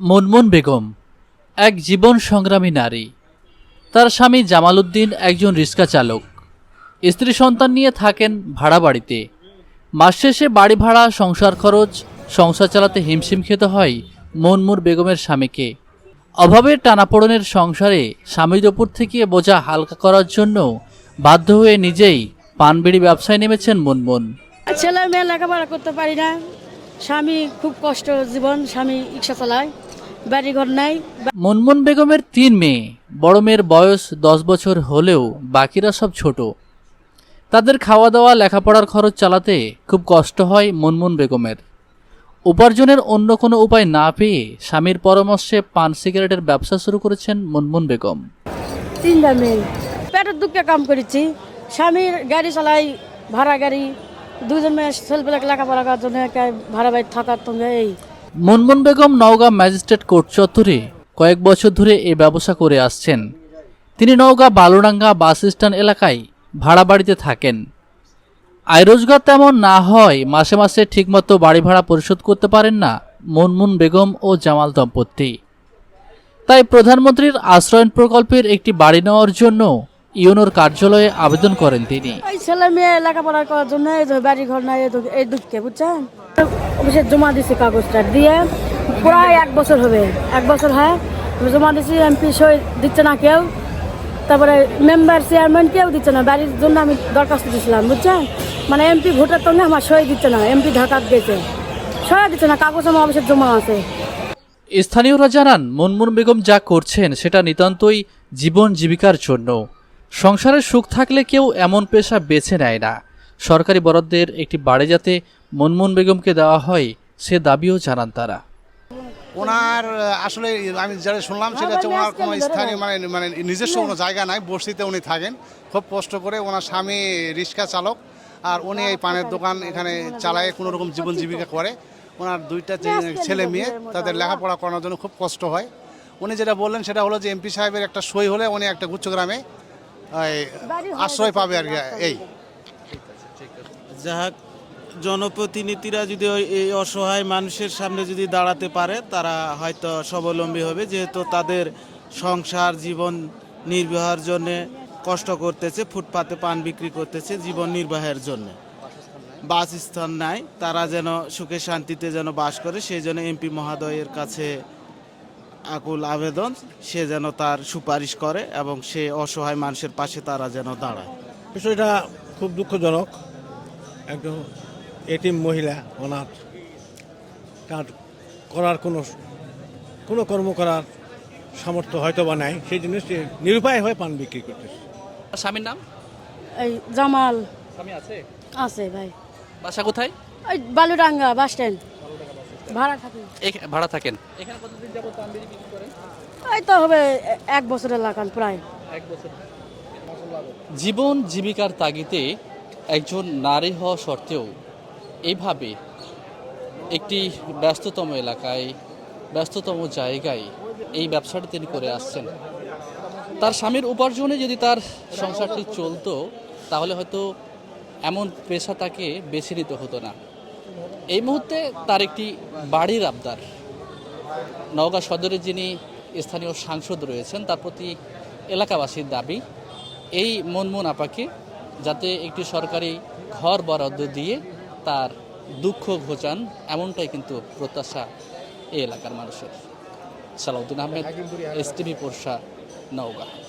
মুনমুন বেগম, এক জীবন সংগ্রামী নারী। তার স্বামী জামাল উদ্দিন একজন রিক্সা চালক। স্ত্রী সন্তান নিয়ে থাকেন ভাড়া বাড়িতে। মাস শেষে বাড়ি ভাড়া, সংসার খরচ, সংসার চালাতে হিমশিম খেতে হয় মনমুর বেগমের স্বামীকে। অভাবের টানাপোড়েনের সংসারে স্বামীর ওপর থেকে বোঝা হালকা করার জন্য বাধ্য হয়ে নিজেই পানবিড়ি ব্যবসায় নেমেছেন মুনমুন। ছেলে মেয়ে লেখাপড়া করতে পারি না। স্বামী খুব কষ্ট জীবন স্বামী রিক্সা চালায়। বাড়ি ঘর নাই। মুনমুন বেগমের তিন মেয়ে বড় মেয়ের বয়স দশ বছর হলেও বাকিরা সব ছোট। তাদের খাওয়া দাওয়া লেখাপড়ার খরচ চালাতে খুব কষ্ট হয় মুনমুন বেগমের। উপার্জনের অন্য কোনো উপায় না পেয়ে স্বামীর পরামর্শে পান সিগারেটের ব্যবসা শুরু করেছেন মুনমুন বেগম। তিনটা মেয়ে। পেটের দুঃখে কাম করেছি। স্বামীর গাড়ি চালাই ভাড়া গাড়ি দুজন মেয়ে ছেলেপেলাকে লেখাপড়া করার জন্য ভাড়া বাড়ি থাকার সঙ্গে এই মুনমুন বেগম নওগাঁ ম্যাজিস্ট্রেট কোর্ট চত্বরে কয়েক বছর ধরে এই ব্যবসা করে আসছেন। তিনি নওগাঁ বালুডাঙ্গা বাস স্ট্যান্ড এলাকায় ভাড়া বাড়িতে থাকেন। আয় রোজগার তেমন না হয়, মাসে মাসে ঠিকমতো বাড়ি ভাড়া পরিশোধ করতে পারেন না মুনমুন বেগম ও জামাল দম্পতি। তাই প্রধানমন্ত্রীর আশ্রয়ন প্রকল্পের একটি বাড়ি নেওয়ার জন্য ইউনোর কার্যালয়ে আবেদন করেন তিনি। ছেলে মেয়ে করার জন্য বাড়ি ঘর নাই, এই দুঃখে, বুঝছেন? অফিসে জমা দিছি কাগজটা, দিয়ে প্রায় এক বছর হবে, এক বছর হয়। জমা দিছি, এমপি সই দিচ্ছে না কেউ। তারপরে মেম্বার চেয়ারম্যান কেউ দিচ্ছে না, বাড়ির জন্য আমি দরখাস্ত দিয়েছিলাম বুঝছেন মানে এমপি ভোটের সঙ্গে আমার সই দিচ্ছে না, এমপি ঢাকা গেছে। সই দিচ্ছে না, কাগজ আমার অফিসে জমা আছে। স্থানীয়রা জানান মুনমুন বেগম যা করছেন, সেটা নিতান্তই জীবন জীবিকার জন্য। সংসারে সুখ থাকলে কেউ এমন পেশা বেছে নেয় না। সরকারি বরাদ্দের একটি বাড়ি যাতে মুনমুন বেগমকে দেওয়া হয়, সে দাবিও জানান তারা। ওনার, আসলে আমি যেটা শুনলাম সেটা হচ্ছে ওনার কোনো স্থানীয় মানে মানে নিজস্ব কোনো জায়গা নাই বস্তিতে উনি থাকেন। খুব কষ্ট করে ওনার স্বামী রিক্সা চালক, আর উনি এই পানের দোকান এখানে চালায়, কোনো রকম জীবন জীবিকা করে। ওনার দুইটা ছেলে মেয়ে, তাদের লেখাপড়া করানোর জন্য খুব কষ্ট হয়। উনি যেটা বললেন সেটা হলো যে এমপি সাহেবের একটা সই হলে উনি একটা গুচ্ছগ্রামে আশ্রয় পাবে আর এই। যাক জনপ্রতিনিধিরা যদি এই অসহায় মানুষের সামনে যদি দাঁড়াতে পারে, তারা হয়তো স্বাবলম্বী হবে, যেহেতু তাদের সংসার, জীবন নির্বাহের জন্য কষ্ট করতেছে, ফুটপাতে পান বিক্রি করতেছে, জীবন নির্বাহের জন্য। বাসস্থান নাই, তারা যেন সুখে শান্তিতে যেন বাস করে, সেই জন্য এমপি মহাদয়ের কাছে আকুল আবেদন, সে যেন তার সুপারিশ করে এবং সে অসহায় মানুষের পাশে তারা যেন দাঁড়ায়। বিষয়টা খুব দুঃখজনক। একজন এটিম মহিলা ওনার তার করার কোনো কোনো কর্ম করার সামর্থ্য হয়তো বা নাই সেই জন্য সে নিরুপায় হয়ে পান বিক্রি করতেছে। স্বামীর নাম? এই জামাল। স্বামী আছে? আছে ভাই। বাসা কোথায়? ওই বালুডাঙ্গা বাস স্ট্যান্ড। ভাড়া থাকি। ভাড়া থাকেন? এখানে কতদিন যাবত পান বিক্রি করেন? এই তো হবে এক বছরের লাগান প্রায়। এক বছর। জীবন জীবিকার তাগিদে একজন নারী হওয়া সত্ত্বেও এইভাবে একটি ব্যস্ততম এলাকায়, ব্যস্ততম জায়গায় এই ব্যবসাটি তিনি করে আসছেন। তার স্বামীর উপার্জনে যদি তার সংসারটি চলতো, তাহলে হয়তো এমন পেশা তাকে বেছে নিতে হতো না। এই মুহূর্তে তার একটি বাড়ির আবদার। নওগাঁ সদরে যিনি স্থানীয় সাংসদ রয়েছেন, তার প্রতি এলাকাবাসীর দাবি, এই মনমন আপাকে যাতে একটি সরকারি ঘর বরাদ্দ দিয়ে তার দুঃখ ঘোচান এমনটাই কিন্তু প্রত্যাশা এই এলাকার মানুষের। Salauddin Ahmed, S TV, Porsha, Naogaon.